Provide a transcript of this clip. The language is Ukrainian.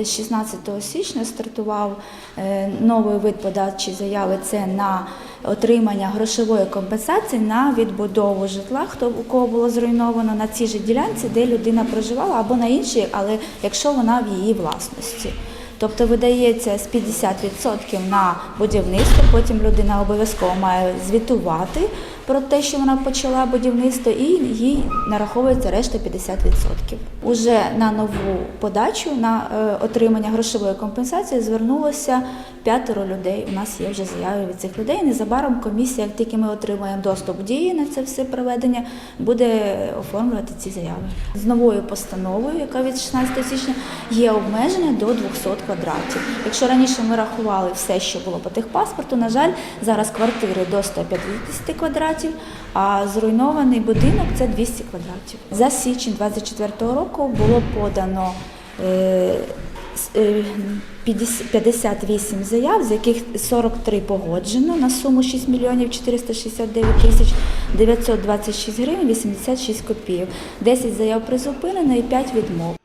З 16 січня стартував е, новий вид подачі заяви. Це на отримання грошової компенсації на відбудову житла, хто у кого було зруйновано на цій же ділянці, де людина проживала, або на іншій, але якщо вона в її власності. Тобто видається з 50% на будівництво, потім людина обов'язково має звітувати про те, що вона почала будівництво, і їй нараховується решта 50%. Уже на нову подачу на е, отримання грошової компенсації звернулося п'ятеро людей. У нас є вже заяви від цих людей. Незабаром комісія, як тільки ми отримаємо доступ дії на це все проведення, буде оформлювати ці заяви. З новою постановою, яка від 16 січня, є обмеження до 200 квадратів. Якщо раніше ми рахували все, що було по техпаспорту, на жаль, зараз квартири до 150 квадратів, а зруйнований будинок це 200 квадратів. За січень 24 року було подано е, с- е, 50 58 заяв, з яких 43 погоджено на суму 6 мільйонів 469 тисяч 926 гривень 86 копійок. 10 заяв призупинено і 5 відмов.